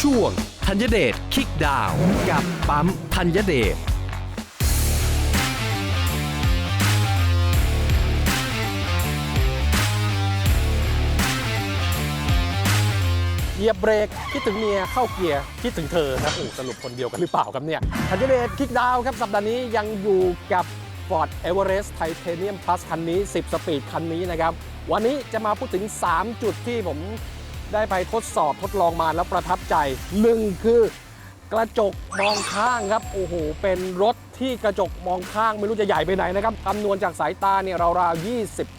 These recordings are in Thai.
ช่วงธัญเดชคิกดาวกับปั๊มธัญเดชเหยียบเบรกคิดถึงเมียเข้าเกียร์คิดถึงเธอครับโอ้สรุปคนเดียวกันหรือเปล่าครับเนี่ยทันเดชคิกดาวครับสัปดาห์นี้ยังอยู่กับ Ford Everest Titanium Plus คันนี้ 10 สปีดคันนี้นะครับ วันนี้จะมาพูดถึง 3 จุดที่ผม ได้ไปทดสอบทดลองมาแล้วประทับใจ1คือกระจกมองข้างครับโอ้โหเป็นรถที่กระจกมองข้างไม่รู้จะใหญ่ไปไหนนะครับคำนวณจากสายตาเนี่ยราวๆ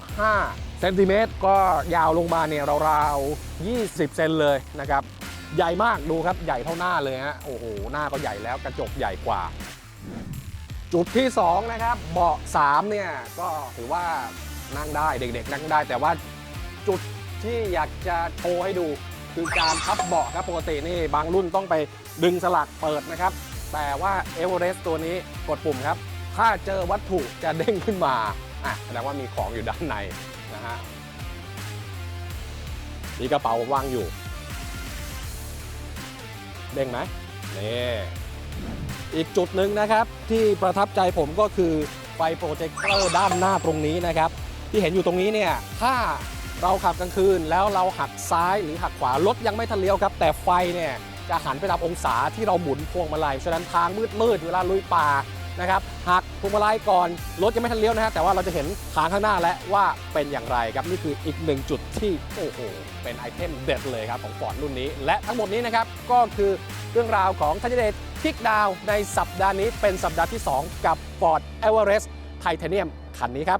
25เซนติเมตรก็ยาวลงมาเนี่ยราวๆ20 เซนเลยนะครับใหญ่มากดูครับใหญ่เท่าหน้าเลยฮะโอ้โหหน้าก็ใหญ่แล้วกระจกใหญ่กว่า จุดที่ 2 นะครับ เบาะ3เนี่ยก็ถือว่านั่งได้เด็กๆ นั่งได้แต่ว่าจุด ที่อยากจะโชว์ให้ดู คือการพับเบาะครับปกตินี่บางรุ่นต้องไปดึงสลักเปิดนะครับ แต่ว่าเอเวอเรสต์ตัวนี้กดปุ่มครับ ถ้าเจอวัตถุจะเด้งขึ้นมาอะแสดงว่ามีของอยู่ด้านในนะฮะมีกระเป๋าผมวางอยู่ เด้งไหมนี่อีกจุดหนึ่งนะครับที่ประทับใจผมก็คือไฟโปรเจคเตอร์ด้านหน้าตรงนี้นะครับ ที่เห็นอยู่ตรงนี้เนี่ยถ้า เราขับกลางคืนแล้วเราหักซ้ายหรือหักขวารถยังไม่ทันเลี้ยวครับ แต่ไฟเนี่ยจะหันไปตามองศาที่เราหมุนพวงมาลัยฉะนั้นทางมืดๆเวลาลุยป่านะครับหักพวงมาลัยก่อนรถยังไม่ทันเลี้ยวนะฮะแต่ว่าเราจะเห็นทางข้างหน้าและว่าเป็นอย่างไรครับนี่คืออีกหนึ่งจุดที่โอ้โหเป็นไอเทมเด็ดเลยครับของฟอร์ดรุ่นนี้ และทั้งหมดนี้นะครับก็คือเรื่องราวของทัญเดชคิกดาวในสัปดาห์นี้เป็นสัปดาห์ที่ 2 กับ Ford Everest Titanium คันนี้ครับ